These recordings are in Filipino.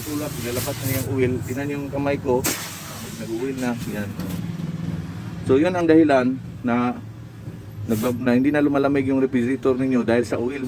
tinutulak, nilalabas na yung oil. Tingnan yung kamay ko, nag-oil na. Yan. So yun ang dahilan na, nagbab- na hindi na lumalamig yung refrigerator ninyo dahil sa oil.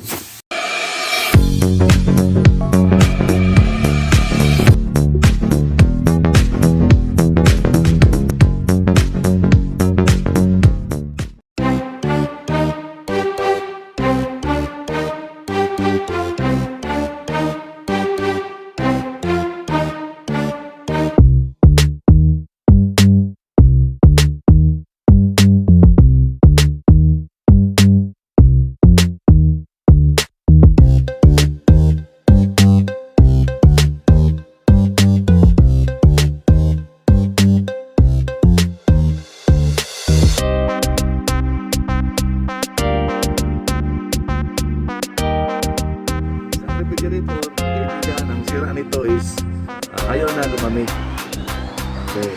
Okay.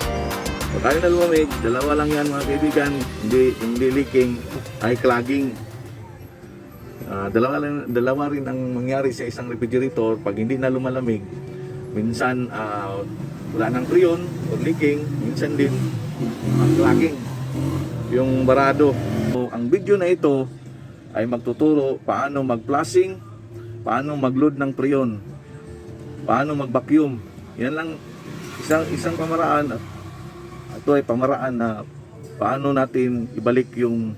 Pag ayaw na lumamig, dalawa lang yan mga kaibigan, hindi, hindi leaking, ay clogging. Ah, dalawa, lang, dalawa rin ang mangyari sa isang refrigerator pag hindi na lumalamig. Minsan ah, wala nang prion o leaking, minsan din ah, clogging yung barado. So, ang video na ito ay magtuturo paano mag-flushing paano mag-load ng preyon, paano mag-vacuum. Yan lang isang isang pamaraan. Ito ay pamaraan na paano natin ibalik yung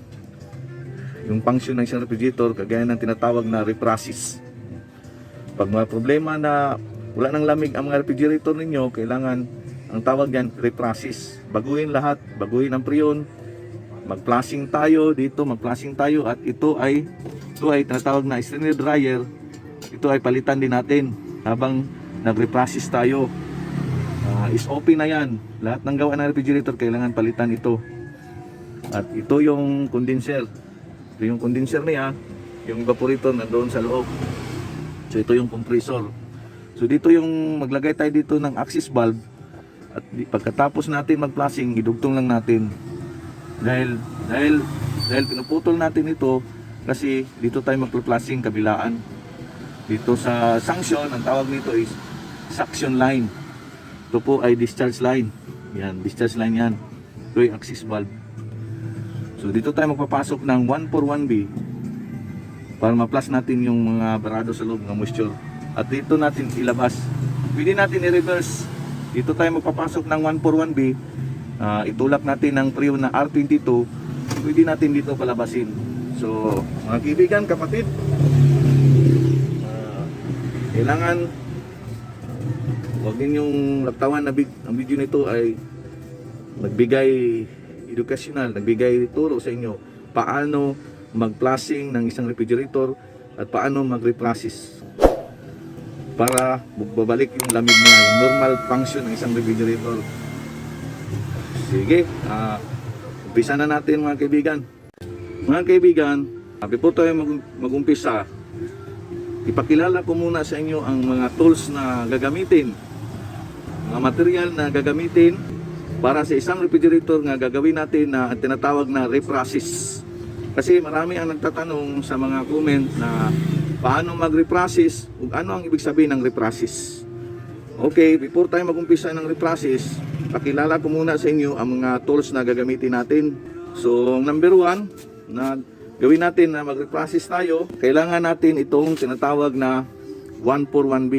yung function ng isang refrigerator kagaya ng tinatawag na reprocess. Pag mga problema na wala nang lamig ang mga refrigerator ninyo, kailangan ang tawag yan reprocess. Baguhin lahat, baguhin ang preyon, mag-flushing tayo dito, mag-flushing tayo at ito ay ito ay tinatawag na extended dryer ito ay palitan din natin habang nagre-process tayo. Ah, is open na yan. Lahat ng gawa ng refrigerator kailangan palitan ito. At ito yung condenser. Ito yung condenser niya. Yung evaporator na doon sa loob. So ito yung compressor. So dito yung maglagay tayo dito ng access valve. At pagkatapos natin mag-flushing, idugtong lang natin. Dahil dahil dahil pinuputol natin ito kasi dito tayo mag-flushing kabilaan dito sa sanction, ang tawag nito is suction line. Ito po ay discharge line. Yan, discharge line yan. Ito yung access valve. So dito tayo magpapasok ng 141B para ma-plus natin yung mga barado sa loob ng moisture. At dito natin ilabas. Pwede natin i-reverse. Dito tayo magpapasok ng 141B. Ah, itulak natin ng trio na R22. Pwede natin dito palabasin. So, mga kaibigan, kapatid, Ah, kailangan huwag ninyong lagtawan na big, ang video nito ay nagbigay educational, nagbigay turo sa inyo paano mag-flushing ng isang refrigerator at paano mag-reprocess para babalik yung lamig niya, yung normal function ng isang refrigerator. Sige, ah, umpisa na natin mga kaibigan. Mga kaibigan, ah, before tayo mag- mag-umpisa, ipakilala ko muna sa inyo ang mga tools na gagamitin. Mga material na gagamitin para sa isang refrigerator nga gagawin natin na tinatawag na reprocess. Kasi marami ang nagtatanong sa mga comment na paano mag-reprocess ug ano ang ibig sabihin ng reprocess. Okay, before tayo mag-umpisa ng reprocess, pakilala ko muna sa inyo ang mga tools na gagamitin natin. So, number one, na gawin natin na mag-reprocess tayo, kailangan natin itong tinatawag na 141B.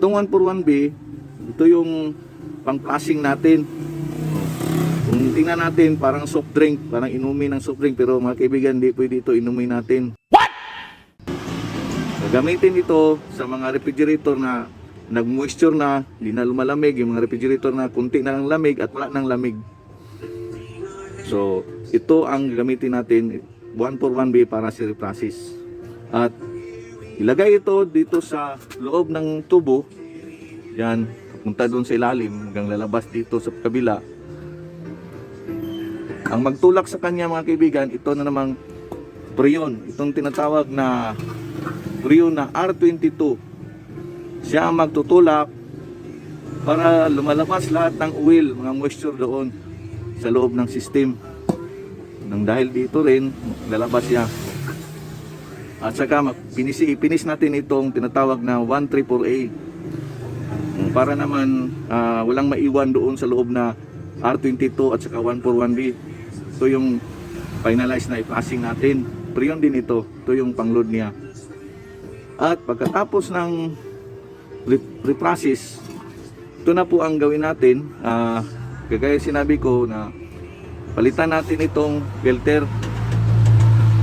Itong 141B, ito yung pang-flushing natin. Kung tingnan natin, parang soft drink, parang inumin ng soft drink, pero mga kaibigan, hindi pwede ito inumin natin. Gamitin ito sa mga refrigerator na nag-moisture na, hindi na lumalamig, yung mga refrigerator na kunti na lang lamig at wala nang lamig. So, ito ang gamitin natin 141B para sa reprocess. At ilagay ito dito sa loob ng tubo. Yan, punta doon sa ilalim hanggang lalabas dito sa kabila. Ang magtulak sa kanya mga kaibigan, ito na namang prion. Itong tinatawag na prion na R22. Siya ang magtutulak para lumalabas lahat ng oil, mga moisture doon sa loob ng system. Nang dahil dito rin, lalabas siya. At saka pinis, ipinis natin itong tinatawag na 134A. Para naman ah, walang maiwan doon sa loob na R22 at saka 141B. Ito yung finalize na i-passing natin. Prion din ito. Ito yung pangload niya. At pagkatapos ng re- reprocess, ito na po ang gawin natin. Ah, kagaya sinabi ko na palitan natin itong filter.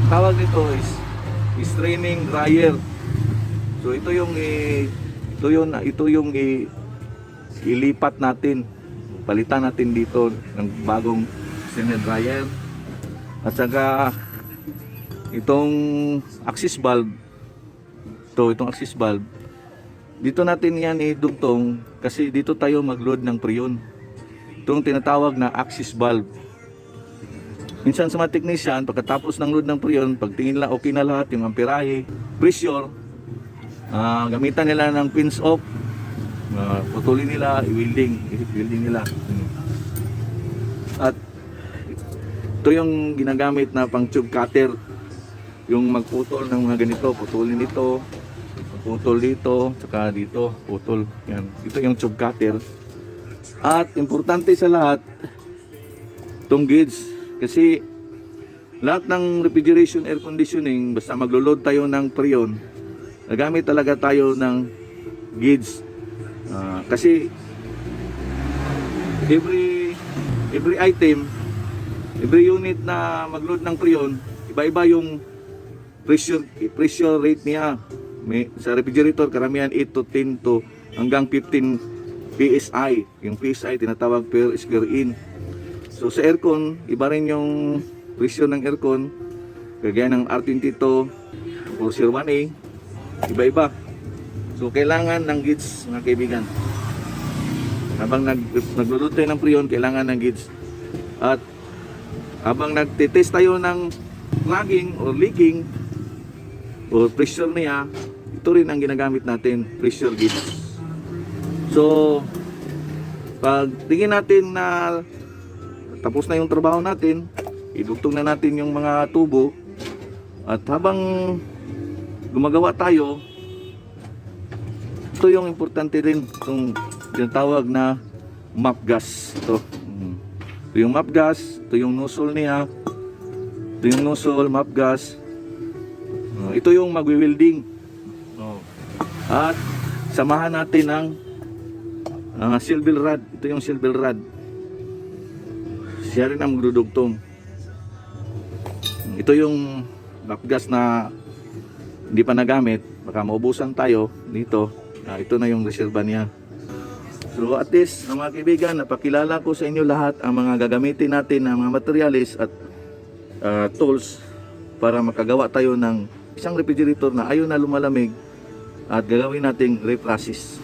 Tawag nito is, is training dryer. So ito yung i, ito yung ito yung i, ilipat natin. Palitan natin dito ng bagong steam dryer. At saka itong axis valve ito, itong axis valve dito natin yan idugtong kasi dito tayo mag-load ng prion. Itong tinatawag na axis valve. Minsan sa mga technician, pagkatapos ng load ng prion, pagtingin nila okay na lahat, yung amperahe, pressure, ah, gamitan nila ng pins off, ah, putulin nila, i-welding, i-welding nila. At ito yung ginagamit na pang tube cutter, yung magputol ng mga ganito, putulin ito, putol dito, tsaka dito, putol. Yan. Ito yung tube cutter. At importante sa lahat, itong gauge. Kasi lahat ng refrigeration air conditioning, basta maglo-load tayo ng prion, nagamit talaga tayo ng gauge. Ah, kasi every every item, every unit na mag-load ng prion, iba-iba yung pressure pressure rate niya. May, sa refrigerator, karamihan 8 to 10 to hanggang 15 PSI. Yung PSI tinatawag per square in. So sa aircon, iba rin yung pressure ng aircon. Kagaya ng R22 o 01A, iba-iba. So kailangan ng gauge mga kaibigan. Habang nag, nagluluto ng prion, kailangan ng gauge. At habang nagtitest tayo ng clogging or leaking or pressure niya, ito rin ang ginagamit natin, pressure gauge. So, pag tingin natin na tapos na yung trabaho natin, idugtong na natin yung mga tubo at habang gumagawa tayo, ito yung importante rin itong tinatawag na map gas. Ito. Mm. Ito yung map gas, ito yung nozzle niya, ito yung nozzle, map gas. Uh, ito yung magwi-welding. Oh. At samahan natin ng uh, silver rod. Ito yung silver rod. Siya rin ang magdudugtong. Ito yung map gas na hindi pa nagamit. Baka maubusan tayo dito. Ah, ito na yung reserva niya. So at least, mga kaibigan, napakilala ko sa inyo lahat ang mga gagamitin natin na mga materialis at ah, tools para makagawa tayo ng isang refrigerator na ayaw na lumalamig at gagawin nating reprocess.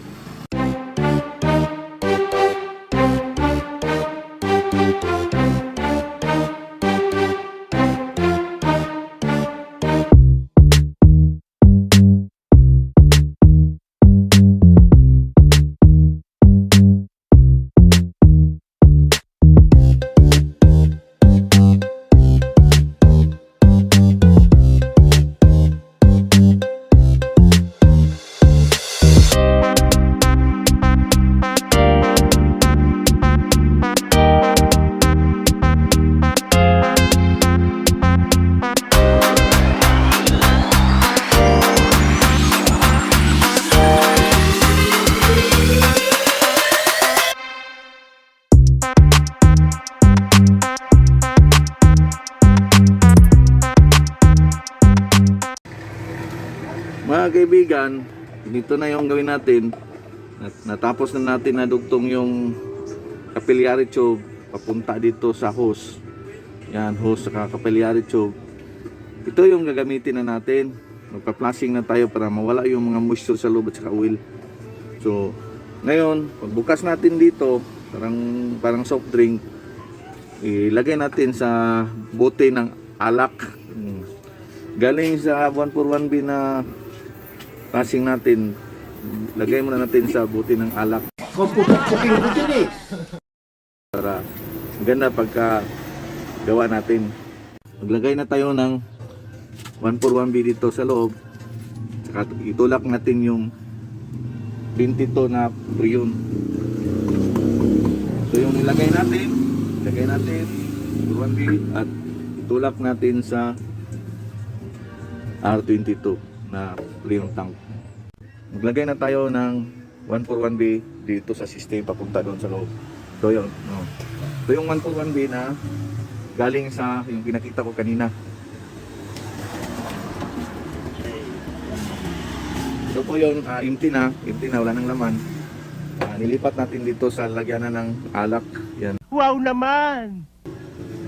Kaibigan, dito na yung gawin natin. Nat- Natapos na natin na dugtong yung capillary tube papunta dito sa hose. Yan, hose sa capillary tube. Ito yung gagamitin na natin. Magpa-flushing na tayo para mawala yung mga moisture sa loob at sa oil. So, ngayon, pagbukas natin dito, parang, parang soft drink, ilagay natin sa bote ng alak. Hmm. Galing sa 141B na passing natin, lagay muna natin sa buti ng alak Pupukpukin ko dyan eh. para ganda pagka gawa natin. Maglagay na tayo ng 141B dito sa loob. Saka itulak natin yung R22 na Prion. So yung nilagay natin, ilagay natin 1B at itulak natin sa R22 na Prion tank. Maglagay na tayo ng 141B dito sa system papunta doon sa loob. So yun, no. Ito yung 141B na galing sa yung pinakita ko kanina. Ito po yun, ah, empty na, empty na, wala nang laman. Ah, nilipat natin dito sa lagyanan ng alak. Yan. Wow naman!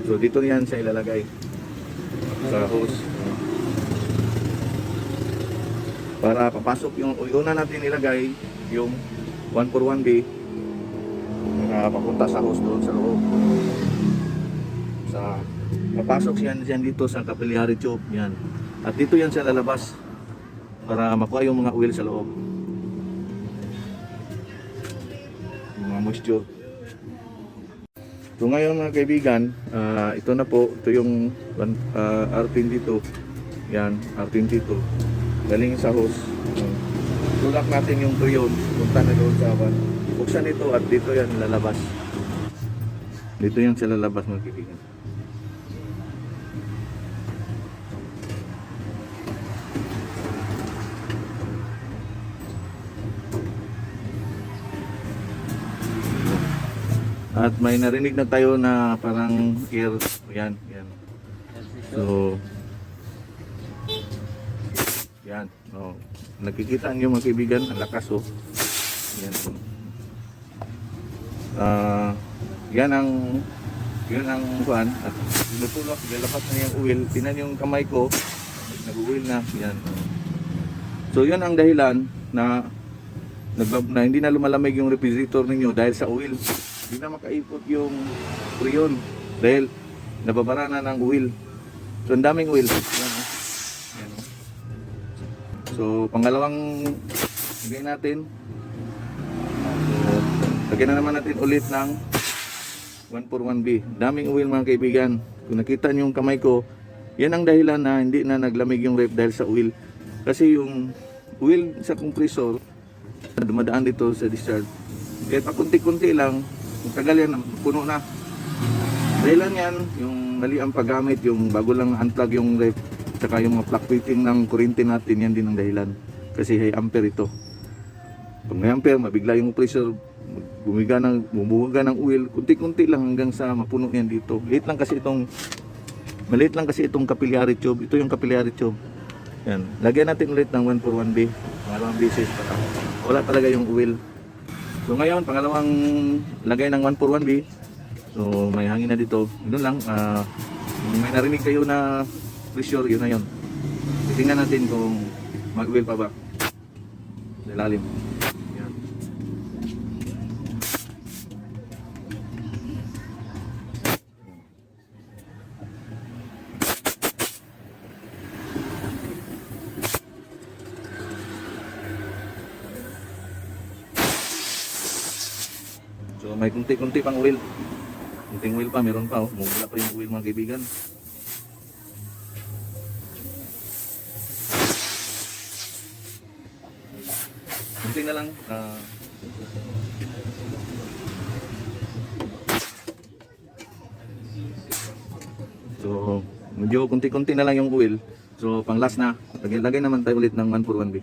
So dito yan siya ilalagay sa hose. Para papasok yung una natin ilagay yung 141B na papunta sa hose doon sa loob. Sa papasok siya diyan dito sa capillary tube yan. At dito yan siya lalabas para makuha yung mga oil sa loob. Yung mga moisture. So ngayon mga kaibigan, ah, ito na po, ito yung uh, R22. Yan, R22. Galing sa hose. Tulak natin yung tuyon, punta na doon sa awan. Buksan ito at dito yan lalabas. Dito yan sila lalabas mga kaibigan. At may narinig na tayo na parang air, yan, yan. So, oh. Nakikita niyo mga kaibigan, ang lakas oh. Yan. Ah, yan ang yan ang kuan at tinutulak, lalabas na yung oil. Tinan yung kamay ko, nag-oil na, yan. So, yan ang dahilan na nagbab na hindi na lumalamig yung refrigerator ninyo dahil sa oil. Hindi na makaipot yung prion dahil nababara na ng oil. So ang daming oil. Oh. Yan, oh. So pangalawang lagay natin. So, lagyan na naman natin ulit ng 141B. Daming oil mga kaibigan. Kung nakita niyo yung kamay ko, yan ang dahilan na hindi na naglamig yung ref dahil sa oil. Kasi yung oil sa compressor dumadaan dito sa discharge. Kahit pakunti-kunti lang, kung tagal yan, puno na. Dahilan yan, yung mali ang paggamit, yung bago lang unplug yung ref, saka yung mga fluctuating ng kuryente natin, yan din ang dahilan. Kasi high ampere ito. Pag may ampere, mabigla yung pressure, bumiga ng, bumuga ng oil, kunti-kunti lang hanggang sa mapuno yan dito. Liit lang kasi itong, maliit lang kasi itong capillary tube. Ito yung capillary tube. Yan. Lagyan natin ulit ng 141B. Pangalawang beses para wala talaga yung oil. So ngayon, pangalawang lagay ng 141B. So may hangin na dito. Yun lang. kung may narinig kayo na pressure, yun na yun. Tingnan natin kung mag-oil pa ba. Sa ilalim. Yan. So may kunti-kunti pang oil. Kunting oil pa, meron pa oh. Mumula pa yung oil mga kaibigan. Kunti na lang. ah, so, medyo kunti-kunti na lang yung oil. So, pang last na. Lagay, lagay naman tayo ulit ng 141B.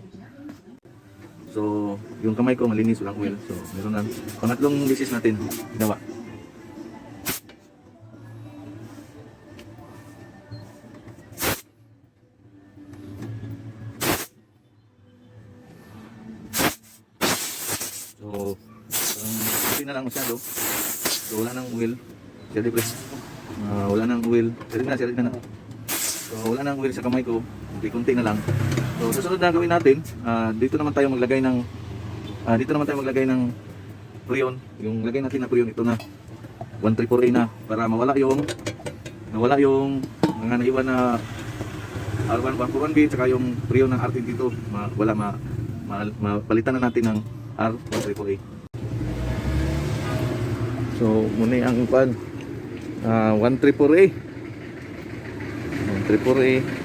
So, yung kamay ko malinis, walang oil. So, meron na. Pangatlong bisis natin ginawa. So, um, hindi na lang masyado. So, wala nang oil. Siyempre, press. Ah, wala nang oil. Siyempre na, siyempre na. So, wala nang oil sa kamay ko. Kunti-kunti na lang. So, susunod na gawin natin, ah, dito naman tayo maglagay ng ah, dito naman tayo maglagay ng prion. Yung lagay natin na prion ito na 134A na para mawala yung nawala yung mga naiwan na R1 141B tsaka yung prion ng R10 dito. Ma, wala ma, ma, mapalitan na natin ng R134A. So, muna ang pan ah 134A. 134A.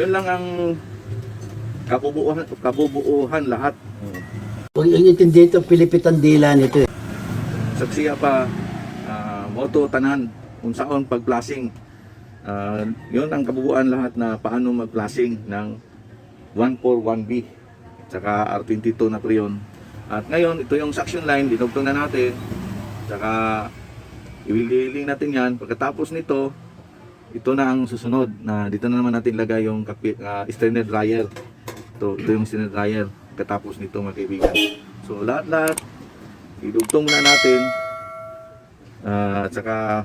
Yun lang ang kabubuuhan, kabubuuhan lahat. Huwag yung intindi ito, pilipitan dila nito. eh. Saksiya pa, ah, moto tanan, kung saan pag-flashing. Ah, yun ang kabubuan lahat na paano mag-flashing ng 141B tsaka R22 na prion. At ngayon, ito yung suction line, dinugtong na natin. Tsaka iwiling natin yan. Pagkatapos nito, ito na ang susunod na dito na naman natin lagay yung kapi, uh, strainer dryer. Ito, ito yung strainer dryer. Pagkatapos nito mga kaibigan. So lahat-lahat, idugtong muna natin. Ah, at saka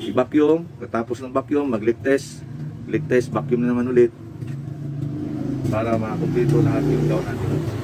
i-vacuum. Pagkatapos ng vacuum, mag-leak test. Leak test, vacuum na naman ulit. Para makakumpleto lahat yung gawin natin.